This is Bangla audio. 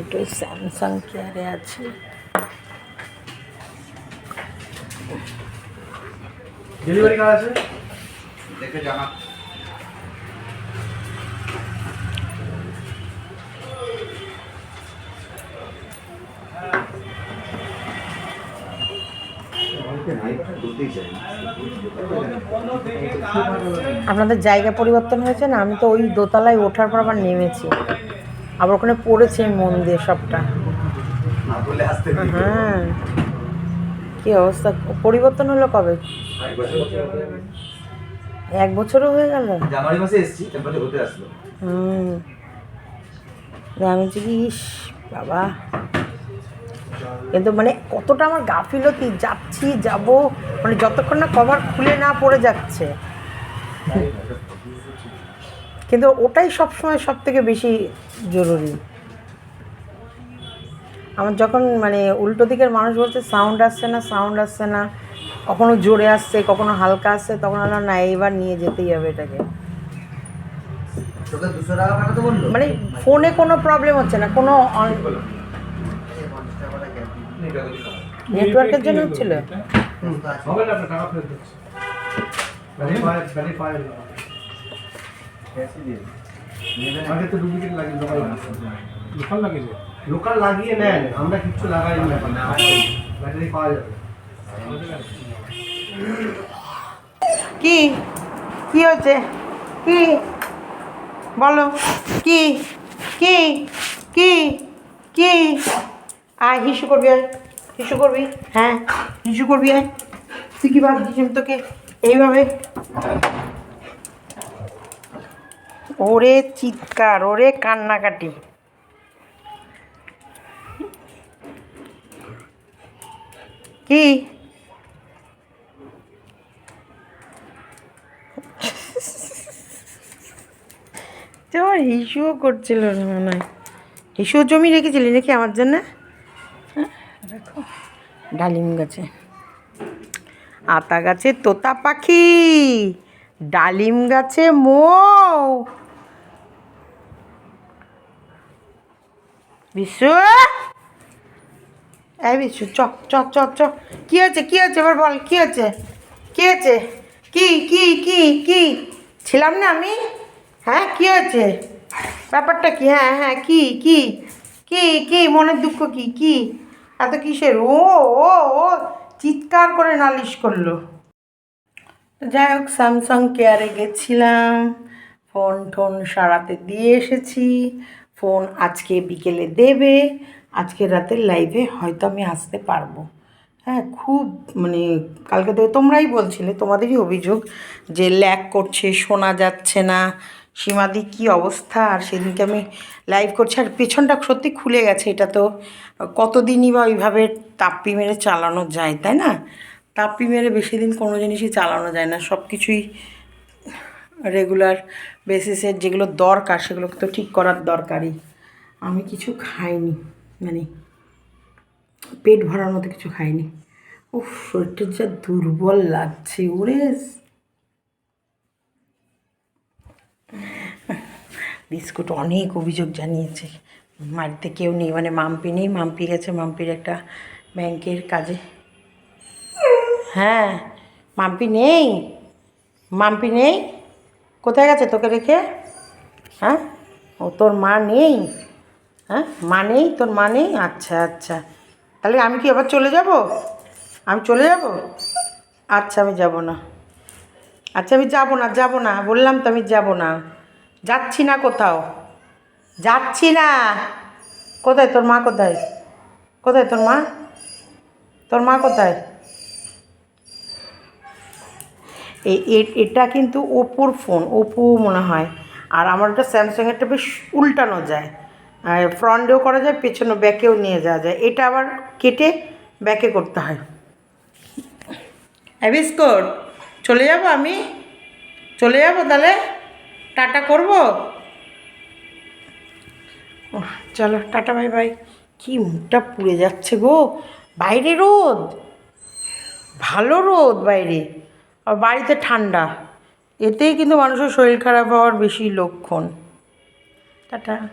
একটু স্যামসাং কেয়ারে আছে ডেলিভারি কার আছে দেখে জানা বলতেই আপনাদের জায়গা পরিবর্তন হয়েছে না? আমি তো ওই দোতলায় ওঠার পর আবার নেমেছি। আবার ওখানে পড়েছে মন দিয়ে সবটা। হ্যাঁ। কি অবস্থা? পরিবর্তন হলো কবে? এক বছরও হয়ে গেল। জানুয়ারি মাসে এসেছি তারপরে হতে আসলো। হুম। আমি কি ইস বাবা। কিন্তু মানে কতটা আমার গাফিলতি যাচ্ছি যাব? মানে যতক্ষণ না কভার খুলে না পড়ে যাচ্ছে। কিন্তু ওটাই সবসময় সব থেকে বেশি জরুরি। আমার যখন মানে উল্টো দিকের মানুষ বলছে সাউন্ড আসছে না সাউন্ড আসছে না। কখনো জোরে আসছে কখনো হালকা আসছে তখন আমরা না এইবার নিয়ে যেতেই হবে এটাকে। মানে ফোনে কোনো প্রবলেম হচ্ছে না কোনো নেটওয়ার্কের জন্য হচ্ছিল হবে না টাকা ফেরত দিচ্ছে ভেরিফাই ভেরিফাই আগে তো ডুপ্লিকেট লাগিয়ে লোকাল লোকাল লাগিয়ে লোকাল লাগিয়ে নেন আমরা কিচ্ছু লাগাই না। ব্যাটারি পাওয়া যাবে। কি? কি হচ্ছে কি? বলো। কি? কি? কি? কি? আয় হিসু করবি আয়। হিসু করবি? হ্যাঁ। হিসু করবি আয়। তুই কি ভাবছিস তোকে এইভাবে? ওরে চিৎকার ওরে কান্নাকাটি। কি? তোমার হিসুও করছিল না মনে হয়। হিসুও জমি রেখেছিলি নাকি আমার জন্য? দেখো, ডালিম গাছে। আতা গাছে তোতা পাখি, ডালিম গাছে মৌ। বিশ্ব এই বিশ্ব চ চ চ চ। কী হয়েছে কী হয়েছে? এবার বল, কী হয়েছে? কী হয়েছে? কি কি কি কি? ছিলাম না আমি? হ্যাঁ কী হয়েছে? ব্যাপারটা কি? হ্যাঁ হ্যাঁ কি কি? কি কি? মনের দুঃখ কি? কি? এত কিসের? ও ও ও, চিৎকার করে নালিশ করল। যাই হোক স্যামসাং কেয়ারে গেছিলাম। ফোন টোন সারাতে দিয়ে এসেছি। ফোন আজকে বিকেলে দেবে। আজকে রাতের লাইভে হয়তো আমি আসতে পারব। হ্যাঁ খুব মানে কালকে থেকে তোমরাই বলছিলে, তোমাদেরই অভিযোগ যে ল্যাক করছে, শোনা যাচ্ছে না। সীমাদি কী অবস্থা? আর সেদিনকে আমি লাইভ করছি। আর পেছনটা সত্যি খুলে গেছে, এটা তো কতদিনই বা ওইভাবে তাপ্পি মেরে চালানো যায়, তাই না? তাপ্পি মেরে বেশি দিন কোনো জিনিসই চালানো যায় না। সব কিছুই রেগুলার বেসিসের যেগুলো দরকার সেগুলোকে তো ঠিক করার দরকারই। আমি কিছু খাইনি মানে পেট ভরার মতো কিছু খাইনি। উফ, শরীরটা যা দুর্বল লাগছে, ওরে বিস্কুট অনেক অভিযোগ জানিয়েছে। বাড়িতে কেউ নেই মানে মাম্পি নেই। মাম্পি গেছে, মাম্পির একটা ব্যাংকের কাজে। হ্যাঁ মাম্পি নেই? মাম্পি নেই? কোথায় গেছে তোকে রেখে? হ্যাঁ? ও তোর মা নেই? হ্যাঁ? মা নেই? তোর মা নেই? আচ্ছা আচ্ছা। তাহলে আমি কি আবার চলে যাব? আমি চলে যাব? আচ্ছা আমি যাব না। আচ্ছা আমি যাব না যাব না। বললাম তো আমি যাব না। যাচ্ছি না কোথাও। যাচ্ছি না। কোথায় তোর মা কোথায়? কোথায় তোর মা? তোর মা কোথায়? এটা কিন্তু ওপোর ফোন ওপো মনে হয়। আর আমার ওটা স্যামসাংয়েরটা বেশ উল্টানো যায়। ফ্রন্টেও করা যায় পেছনে ব্যাকেও নিয়ে যাওয়া যায়। এটা আবার কেটে ব্যাকে করতে হয়। বিস্কুট, চলে যাব আমি? চলে যাব তাহলে? টাটা করব? চলো, টাটা ভাই ভাই কি মুখটা পুড়ে যাচ্ছে গো। বাইরে রোদ। ভালো রোদ বাইরে। আর বাড়িতে ঠান্ডা। এতেই কিন্তু মানুষের শরীর খারাপ হওয়ার বেশি লক্ষণ। টাটা।